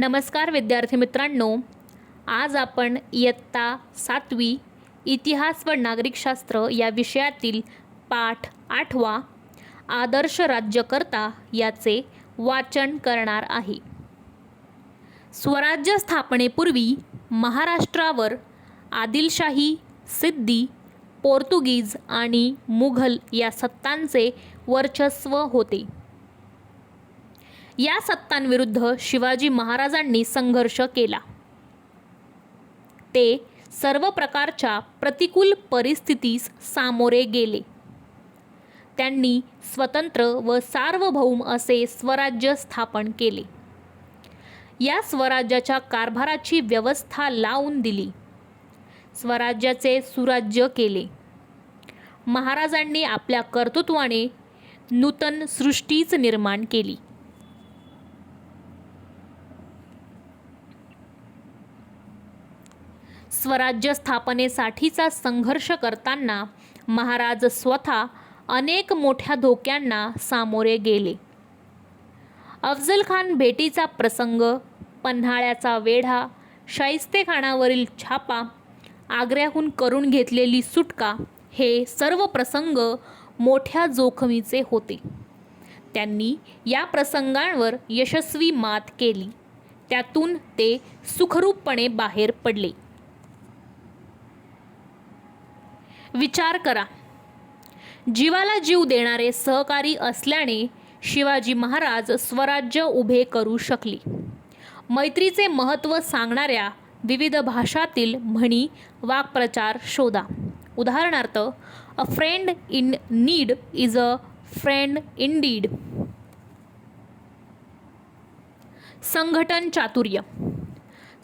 नमस्कार विद्यार्थी मित्रांनो. आज आपण इयत्ता सातवी इतिहास व नागरिकशास्त्र या विषयातील पाठ आठवा आदर्श राज्यकर्ता याचे वाचन करणार आहे. स्वराज्य स्थापनेपूर्वी महाराष्ट्रावर आदिलशाही सिद्धी पोर्तुगीज आणि मुघल या सत्तांचे वर्चस्व होते. या सत्तांविरुद्ध शिवाजी महाराजांनी संघर्ष केला. ते सर्व प्रकारच्या प्रतिकूल परिस्थितीस सामोरे गेले. त्यांनी स्वतंत्र व सार्वभौम असे स्वराज्य स्थापन केले. या स्वराज्याच्या कारभाराची व्यवस्था लावून दिली. स्वराज्याचे सुराज्य केले. महाराजांनी आपल्या कर्तृत्वाने नूतन सृष्टीच निर्माण केली. स्वराज्य स्थापनेसाठीचा संघर्ष करताना महाराज स्वतः अनेक मोठ्या धोक्यांना सामोरे गेले. अफजल खान भेटीचा प्रसंग पन्हाळ्याचा वेढा शाहिस्तेखानावरील छापा आग्र्याहून करून घेतलेली सुटका हे सर्व प्रसंग मोठ्या जोखमीचे होते. त्यांनी या प्रसंगांवर यशस्वी मात केली. त्यातून ते सुखरूपपणे बाहेर पडले. विचार करा. जीवाला जीव देणारे सहकारी असल्याने शिवाजी महाराज स्वराज्य उभे करू शकले. मैत्रीचे महत्त्व सांगणाऱ्या विविध भाषातील म्हणी वाक्प्रचार शोधा. उदाहरणार्थ a friend in need is a friend in deed संघटन चातुर्य.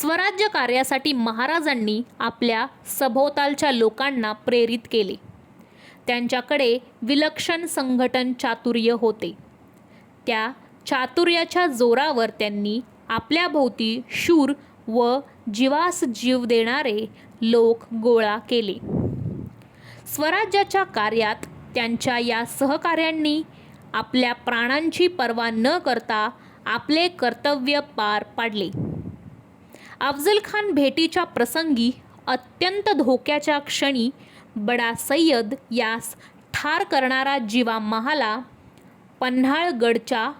स्वराज्य कार्यासाठी महाराजांनी आपल्या सभोवतालच्या लोकांना प्रेरित केले. त्यांच्याकडे विलक्षण संघटन चातुर्य होते. त्या चातुर्याच्या जोरावर त्यांनी आपल्या भोवती शूर व जीवास जीव देणारे लोक गोळा केले. स्वराज्याच्या कार्यात त्यांच्या या सहकाऱ्यांनी आपल्या प्राणांची पर्वा न करता आपले कर्तव्य पार पाडले. अफजल खान भेटीच्या प्रसंगी अत्यंत धोक्याच्या क्षणी बडा सय्यद यास ठार करणारा जीवा महाला पन्हाळगडच्या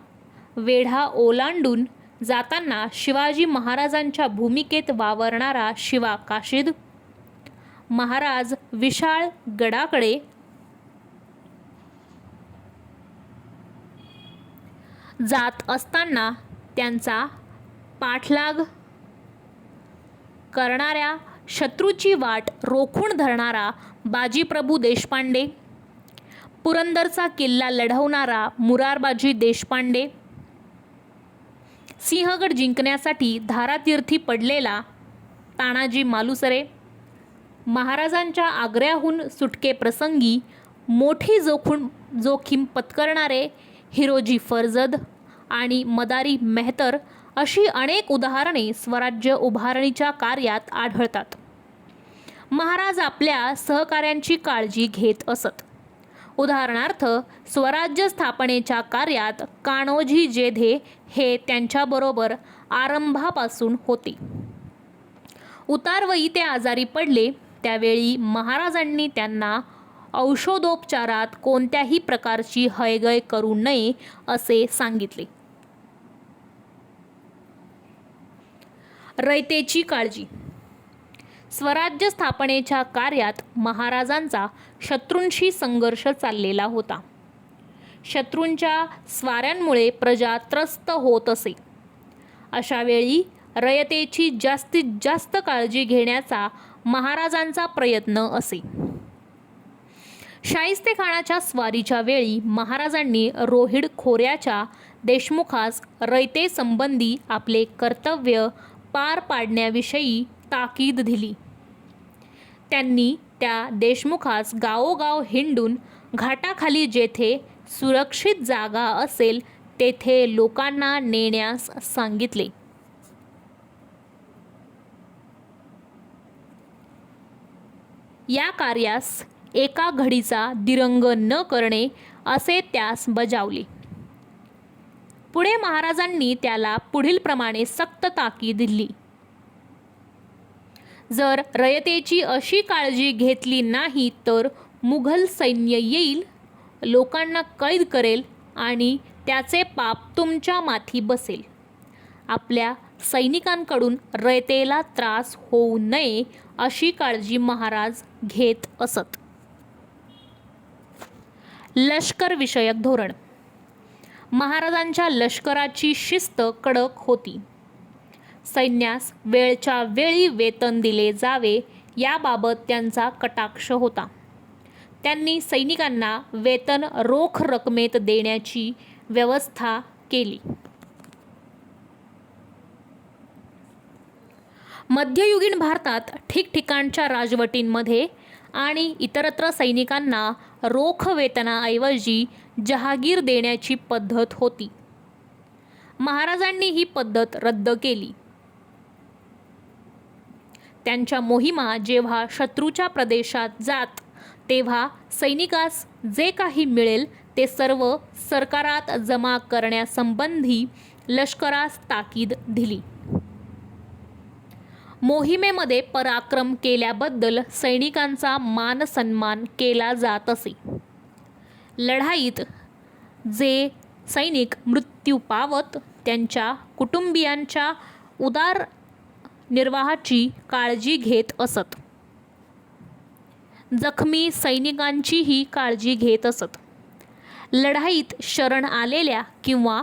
वेढा ओलांडून जाताना शिवाजी महाराजांच्या भूमिकेत वावरणारा शिवा काशीद महाराज विशाळ गडाकडे जात असताना त्यांचा पाठलाग करणाऱ्या शत्रूची वाट रोखून धरणारा बाजीप्रभू देशपांडे पुरंदरचा किल्ला लढवणारा मुरारबाजी देशपांडे सिंहगड जिंकण्यासाठी धारातीर्थी पडलेला तानाजी मालुसरे महाराजांच्या आग्र्याहून सुटकेप्रसंगी मोठी जोखून जोखीम पत्करणारे हिरोजी फर्जद आणि मदारी मेहतर अशी अनेक उदाहरणे स्वराज्य उभारणीच्या कार्यात आढळतात. महाराज आपल्या सहकाऱ्यांची काळजी घेत असत. उदाहरणार्थ स्वराज्य स्थापनेच्या कार्यात कान्होजी जेधे हे त्यांच्याबरोबर आरंभापासून होते. उतारवयी ते आजारी पडले त्यावेळी महाराजांनी त्यांना औषधोपचारात कोणत्याही प्रकारची हयगय करू नये असे सांगितले. रयतेची काळजी. स्वराज्य स्थापनेच्या कार्यात महाराजांचा शत्रूंशी संघर्ष चाललेला होता. शत्रूंच्या स्वाऱ्यांमुळे प्रजा त्रस्त होत असे. अशा वेळी रयतेची जास्तीत जास्त काळजी घेण्याचा महाराजांचा प्रयत्न असे. शाहिस्तेखानाच्या स्वारीच्या वेळी महाराजांनी रोहिड खोऱ्याच्या देशमुखास रयतेसंबंधी आपले कर्तव्य पार पाडण्याविषयी ताकीद दिली. त्यांनी त्या देशमुखास गावोगाव हिंडून घाटाखाली जेथे सुरक्षित जागा असेल तेथे लोकांना नेण्यास सांगितले. या कार्यास एका घडीचा दिरंग न करणे असे त्यास बजावले. पुढे महाराजांनी त्याला पुढीलप्रमाणे सक्त ताकीद दिली. जर रयतेची अशी काळजी घेतली नाही तर मुघल सैन्य येईल लोकांना कैद करेल आणि त्याचे पाप तुमच्या माथी बसेल. आपल्या सैनिकांकडून रयतेला त्रास होऊ नये अशी काळजी महाराज घेत असत. लष्करविषयक धोरण महाराजांच्या लष्कराची शिस्त कडक होती. सैन्यास वेळच्या वेळी वेतन दिले जावे याबाबत त्यांचा कटाक्ष होता. त्यांनी सैनिकांना वेतन रोख रकमेत देण्याची व्यवस्था केली. मध्ययुगीन भारतात ठिकठिकाणच्या राजवटींमध्ये आणि इतरत्र सैनिकांना रोख वेतनाऐवजी जहागीर देण्याची पद्धत होती. महाराजांनी ही पद्धत रद्द केली. त्यांच्या मोहिमा जेव्हा शत्रूच्या प्रदेशात जात तेव्हा सैनिकास जे काही मिळेल ते सर्व सरकारात जमा करण्यासंबंधी लष्करास ताकीद दिली. मोहिमेमध्ये पराक्रम केल्याबद्दल सैनिकांचा मान सन्मान केला जात असे. लढाईत जे सैनिक मृत्यू पावत त्यांच्या कुटुंबियांच्या उदार निर्वाहाची काळजी घेत असत. जखमी सैनिकांचीही काळजी घेत असत. लढाईत शरण आलेल्या किंवा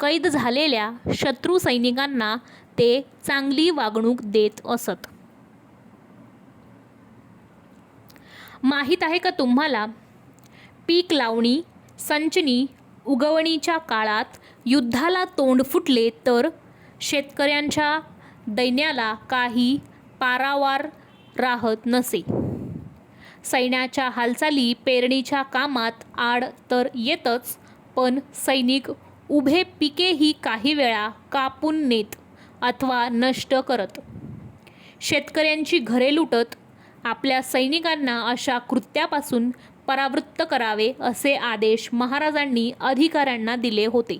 कैद झालेल्या शत्रू सैनिकांना ते चांगली वागणूक देत असत. माहीत आहे का तुम्हाला? पीक लावणी संचनी उगवणीच्या काळात युद्धाला तोंड फुटले तर शेतकऱ्यांच्या दैन्याला काही पारावार राहत नसे. सैन्याच्या हालचाली पेरणीच्या कामात आड तर येतच पण सैनिक उभे पिकेही काही वेळा कापून नेत अथवा नष्ट करत. शेतकऱ्यांची घरे लुटत आपल्या सैनिकांना अशा कृत्यापासून परावृत्त करावे असे आदेश महाराजांनी अधिकाऱ्यांना दिले होते.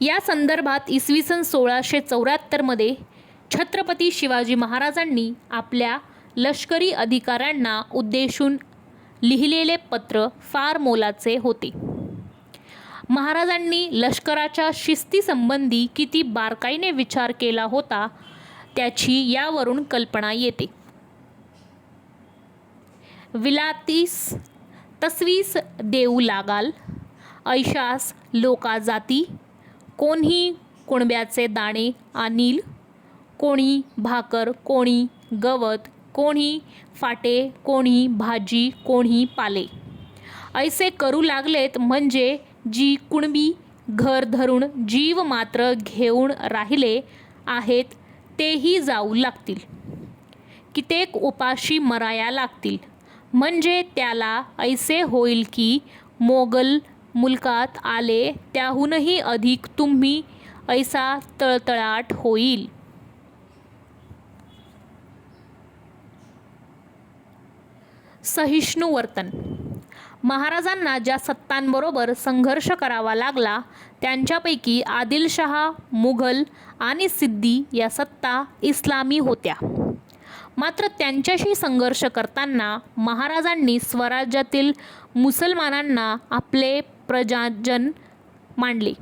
या संदर्भात इसवी सन सोळाशे चौऱ्याहत्तरमध्ये छत्रपती शिवाजी महाराजांनी आपल्या लष्करी अधिकाऱ्यांना उद्देशून लिहिलेले पत्र फार मोलाचे होते. महाराजांनी लष्कराच्या शिस्तीसंबंधी किती बारकाईने विचार केला होता त्याची यावरून कल्पना येते. विलातीस तसवीस देऊ लागाल. ऐशास लोका जाती. कोणी कुणब्याचे दाणे आणील. कोणी भाकर कोणी गवत कोणी फाटे कोणी भाजी कोणी पाले. ऐसे करू लागलेत म्हणजे जी कुणबी घर धरून जीव मात्र घेऊन राहिले आहेत तेही जाऊ लागतील. कित्येक उपाशी मराया लागतील. म्हणजे त्याला ऐसे होईल की मोगल मुलकात आले त्याहूनही अधिक तुम्ही ऐसा तळतळाट होईल. सहिष्णू वर्तन. महाराजांना ज्या सत्तांबरोबर संघर्ष करावा लागला त्यांच्यापैकी आदिलशहा मुघल आणि सिद्दी या सत्ता इस्लामी होत्या. मात्र त्यांच्याशी संघर्ष करताना महाराजांनी स्वराज्यातील मुसलमानांना आपले प्रजाजन मांडले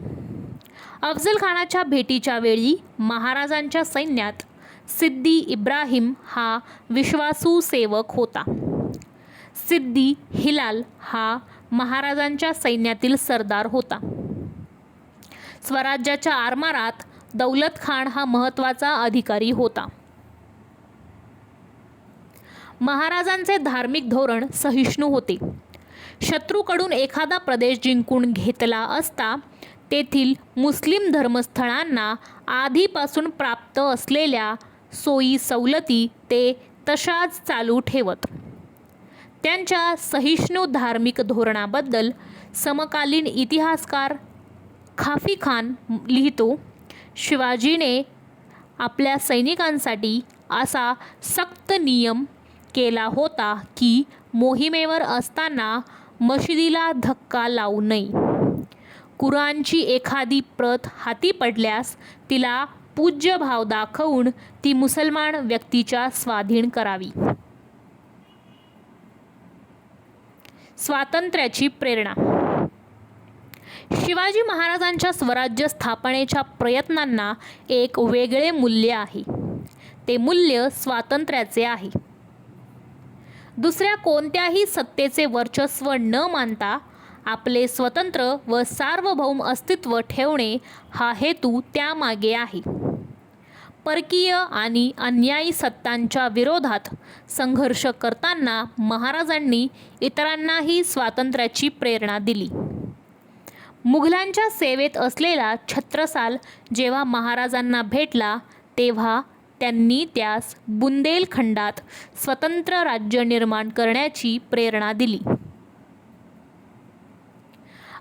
अफजल खानाच्या भेटीच्या वेळी महाराजांच्या सैन्यात सिद्दी इब्राहिम हा विश्वासू सेवक होता. सिद्दी हिलाल हा महाराजांच्या सैन्यातील सरदार होता. स्वराज्याच्या आरमारात दौलत खान हा महत्त्वाचा अधिकारी होता. महाराजांचे धार्मिक धोरण सहिष्णू होते. शत्रूकडून एखादा प्रदेश जिंकून घेतला असता तेथील मुस्लिम धर्मस्थळांना आधीपासून प्राप्त असलेल्या सोयी सवलती ते तशाच चालू ठेवत. त्यांच्या सहिष्णू धार्मिक धोरणाबद्दल समकालीन इतिहासकार खाफी खान लिहितो शिवाजीने आपल्या सैनिकांसाठी असा सक्त नियम केला होता की मोहिमेवर असताना मशिदीला धक्का लावू नये. कुराणची एखादी प्रत हाती पडल्यास तिला पूज्य भाव दाखवून ती मुसलमान व्यक्तीच्या स्वाधीन करावी. स्वातंत्र्याची प्रेरणा. शिवाजी महाराजांच्या स्वराज्य स्थापनेच्या प्रयत्नांना एक वेगळे मूल्य आहे. ते मूल्य स्वातंत्र्याचे आहे. दुसऱ्या कोणत्याही सत्तेचे वर्चस्व न मानता आपले स्वतंत्र व सार्वभौम अस्तित्व ठेवणे हा हेतू त्यामागे आहे. परकीय आणि अन्यायी सत्तांच्या विरोधात संघर्ष करताना महाराजांनी इतरांनाही स्वातंत्र्याची प्रेरणा दिली. मुघलांच्या सेवेत असलेला छत्रसाल जेव्हा महाराजांना भेटला तेव्हा त्यांनी त्यास बुंदेलखंडात स्वतंत्र राज्य निर्माण करण्याची प्रेरणा दिली.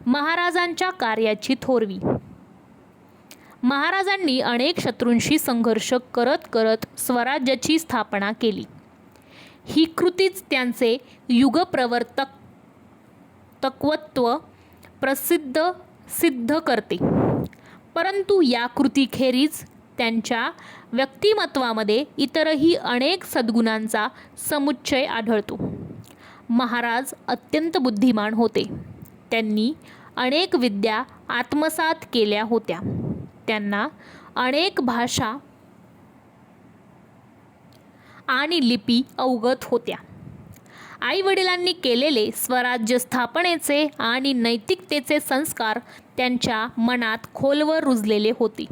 महाराजांच्या कार्याची थोरवी. महाराजांनी अनेक शत्रूंशी संघर्ष करत करत स्वराज्याची स्थापना केली. ही कृतीच त्यांचे युगप्रवर्तक तत्वत्व प्रसिद्ध सिद्ध करते. परंतु या कृतीखेरीज त्यांच्या व्यक्तिमत्वामध्ये इतरही अनेक सद्गुणांचा समुच्चय आढळतो. महाराज अत्यंत बुद्धिमान होते. त्यांनी अनेक विद्या आत्मसात केल्या होत्या. त्यांना अनेक भाषा आणि लिपी अवगत होत्या. आईवडिलांनी केलेले स्वराज्य स्थापनेचे आणि नैतिकतेचे संस्कार त्यांच्या मनात खोलवर रुजलेले होते.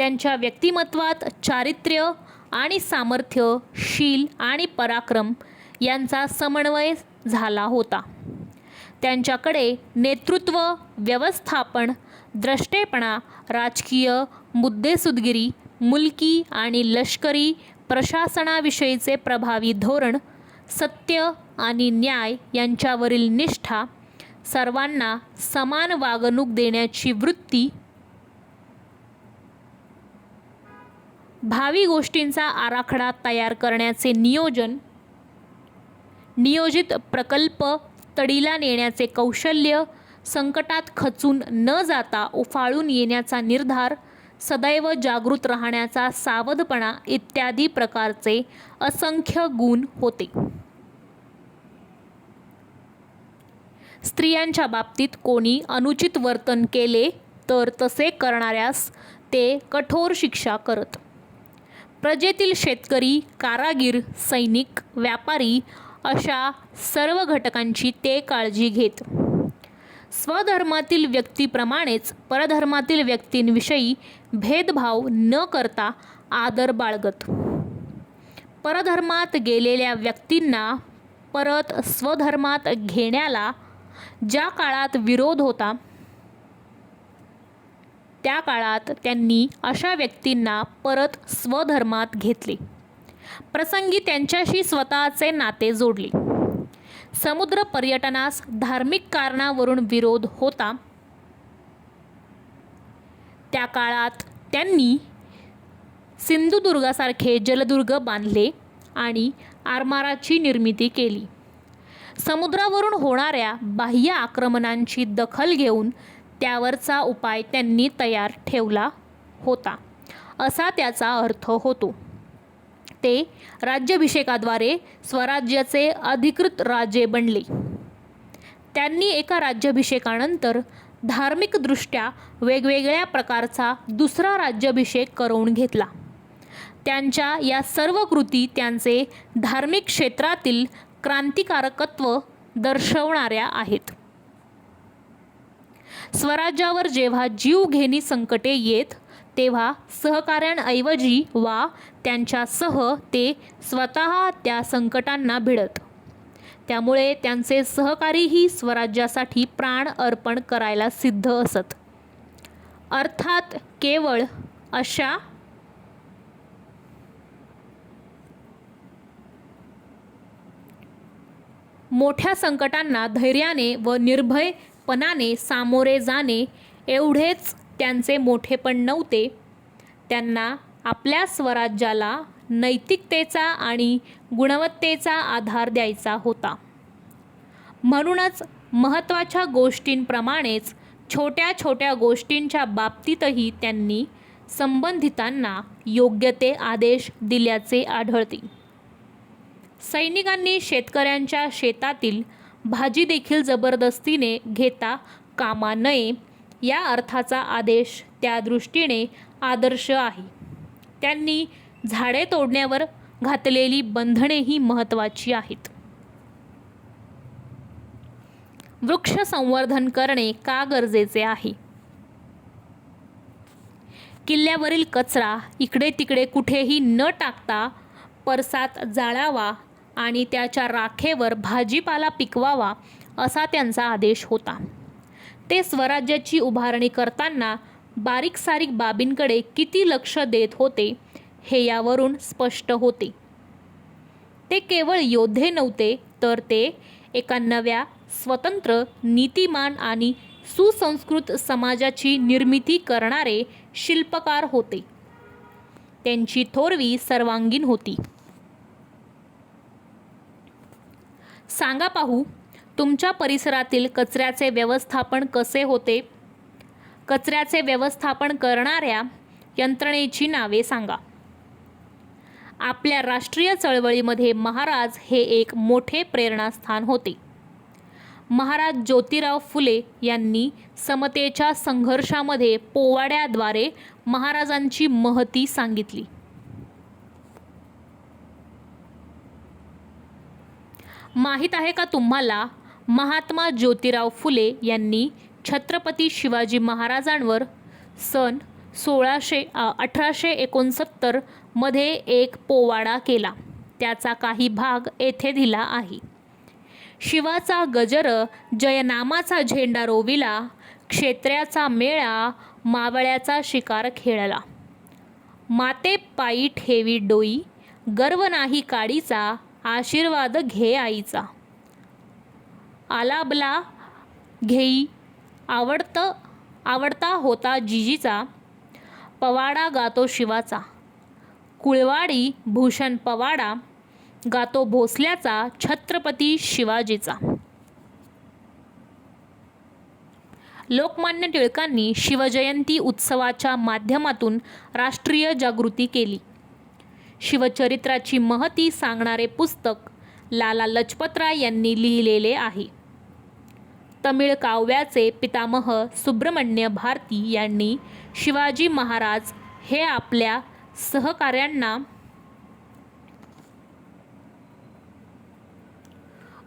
त्यांच्या व्यक्तिमत्वात चारित्र्य आणि सामर्थ्य शील आणि पराक्रम यांचा समन्वय झाला होता. त्यांच्याकडे नेतृत्व व्यवस्थापन द्रष्टेपणा राजकीय मुद्देसुदगिरी मुलकी आणि लष्करी प्रशासनाविषयीचे प्रभावी धोरण सत्य आणि न्याय यांच्यावरील निष्ठा सर्वांना समान वागणूक देण्याची वृत्ती भावी गोष्टींचा आराखडा तयार करण्याचे नियोजन नियोजित प्रकल्प तडीला नेण्याचे कौशल्य संकटात खचून न जाता उफाळून येण्याचा निर्धार सदैव जागृत राहण्याचा सावधपणा इत्यादी प्रकारचे असंख्य गुण होते. स्त्रियांच्या बाबतीत कोणी अनुचित वर्तन केले तर तसे करणाऱ्यास ते कठोर शिक्षा करत. प्रजेतील शेतकरी कारागीर सैनिक व्यापारी अशा सर्व घटकांची ते काळजी घेत. स्वधर्मातील व्यक्तीप्रमाणेच परधर्मातील व्यक्तींविषयी भेदभाव न करता आदर बाळगत. परधर्मात गेलेल्या व्यक्तींना परत स्वधर्मात घेण्याला ज्या काळात विरोध होता त्या काळात त्यांनी अशा व्यक्तींना परत स्वधर्मात घेतले. प्रसंगी त्यांच्याशी स्वतःचे नाते जोडले. समुद्र पर्यटनास धार्मिक कारणावरून विरोध होता. त्या काळात त्यांनी सिंधुदुर्गासारखे जलदुर्ग बांधले आणि आरमाराची निर्मिती केली. समुद्रावरून होणाऱ्या बाह्य आक्रमणांची दखल घेऊन त्यावरचा उपाय त्यांनी तयार ठेवला होता. असा त्याचा अर्थ होतो. ते राज्याभिषेकाद्वारे स्वराज्याचे अधिकृत राजे बनले. त्यांनी एका राज्याभिषेकानंतर धार्मिकदृष्ट्या वेगवेगळ्या प्रकारचा दुसरा राज्याभिषेक करून घेतला. त्यांच्या या सर्व कृती त्यांचे धार्मिक क्षेत्रातील क्रांतिकारकत्व दर्शवणाऱ्या आहेत. स्वराज्यावर जेव्हा जीवघेणी संकटे येत तेव्हा सहकाऱ्यांऐवजी वा त्यांच्यासह ते स्वतः त्या संकटांना भिडत. त्यामुळे त्यांचे सहकारीही स्वराज्यासाठी प्राण अर्पण करायला सिद्ध असत. अर्थात केवळ अशा मोठ्या संकटांना धैर्याने व निर्भय निर्भयपणाने सामोरे जाणे एवढेच त्यांचे मोठेपण नव्हते. त्यांना आपल्या स्वराज्याला नैतिकतेचा आणि गुणवत्तेचा आधार द्यायचा होता. म्हणूनच महत्त्वाच्या गोष्टींप्रमाणेच छोट्या छोट्या गोष्टींच्या बाबतीतही त्यांनी संबंधितांना योग्य ते आदेश दिल्याचे आढळते. सैनिकांनी शेतकऱ्यांच्या शेतातील भाजी देखील जबरदस्तीने घेता कामा नये या अर्थाचा आदेश त्या दृष्टीने आदर्श आहे. त्यांनी झाडे तोडण्यावर घातलेली बंधनेही महत्त्वाची आहेत. वृक्ष संवर्धन करणे का गरजेचे आहे? किल्ल्यावरील कचरा इकडे तिकडे कुठेही न टाकता परसात जाळावा आणि त्याच्या राखेवर भाजीपाला पिकवावा असा त्यांचा आदेश होता. ते स्वराज्याची उभारणी करताना बारीक सारीक बाबींकडे किती लक्ष देत होते हे यावरून स्पष्ट होते. ते केवळ योद्धे नव्हते तर ते एका नव्या स्वतंत्र नीतिमान आणि सुसंस्कृत समाजाची निर्मिती करणारे शिल्पकार होते. त्यांची थोरवी सर्वांगीण होती. सांगा पाहू तुमच्या परिसरातील कचऱ्याचे व्यवस्थापन कसे होते? कचऱ्याचे व्यवस्थापन करणाऱ्या यंत्रणेची नावे सांगा. आपल्या राष्ट्रीय चळवळीमध्ये महाराज हे एक मोठे प्रेरणास्थान होते. महाराज ज्योतिराव फुले यांनी समतेच्या संघर्षामध्ये पोवाड्याद्वारे महाराजांची महती सांगितली. माहीत आहे का तुम्हाला? महात्मा ज्योतिराव फुले यांनी छत्रपती शिवाजी महाराजांवर सन सोळाशे अठराशे एकोणसत्तरमध्ये एक पोवाडा केला. त्याचा काही भाग येथे दिला आहे. शिवाचा गजर जयनामाचा झेंडा रोविला क्षेत्र्याचा मेळा मावळ्याचा शिकार खेळला. माते पायी ठेवी डोई गर्व नाही काडीचा आशीर्वाद घे आईचा. आलाबला घेई आवडतं आवडता होता जिजीचा. पवाडा गातो शिवाचा. कुळवाडी भूषण पवाडा गातो भोसल्याचा छत्रपती शिवाजीचा. लोकमान्य टिळकांनी शिवजयंती उत्सवाच्या माध्यमातून राष्ट्रीय जागृती केली. शिवचरित्राची महती सांगणारे पुस्तक लाला लजपतराय यांनी लिहिलेले आहे. तमिळ काव्याचे पितामह सुब्रमण्य भारती यांनी शिवाजी महाराज हे आपल्या सहकाऱ्यांना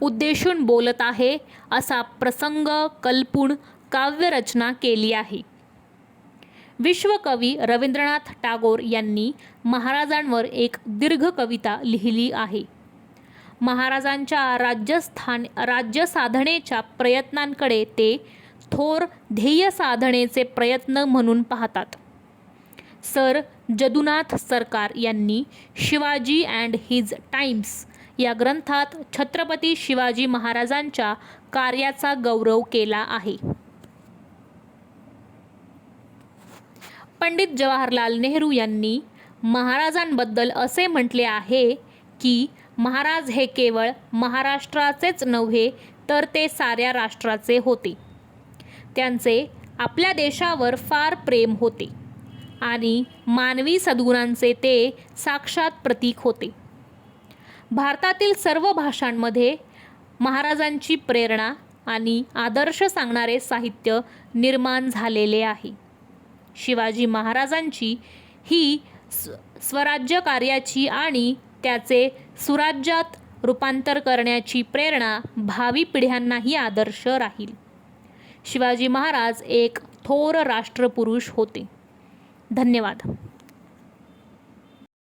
उद्देशून बोलत आहे असा प्रसंग कल्पून काव्यरचना केली आहे. विश्वकवी रवींद्रनाथ टागोर यांनी महाराजांवर एक दीर्घ कविता लिहिली आहे. महाराजांच्या राज्यस्थान राज्य साधनेच्या प्रयत्नांकडे ते थोर ध्येय साधनेचे प्रयत्न म्हणून पाहतात. सर जदुनाथ सरकार यांनी शिवाजी अँड हिज टाइम्स या ग्रंथात छत्रपती शिवाजी महाराजांच्या कार्याचा गौरव केला आहे. पंडित जवाहरलाल नेहरू यांनी महाराजांबद्दल असे म्हटले आहे की महाराज हे केवळ महाराष्ट्राचेच नव्हे तर ते साऱ्या राष्ट्राचे होते. त्यांचे आपल्या देशावर फार प्रेम होते आणि मानवी सद्गुणांचे ते साक्षात प्रतीक होते. भारतातील सर्व भाषांमध्ये महाराजांची प्रेरणा आणि आदर्श सांगणारे साहित्य निर्माण झालेले आहे. शिवाजी महाराजांची ही स्वराज्य कार्याची आणि त्याचे सुराज्यात रूपांतर करण्याची प्रेरणा भावी पिढ्यांनाही आदर्श राहील. शिवाजी महाराज एक थोर राष्ट्रपुरुष होते. धन्यवाद.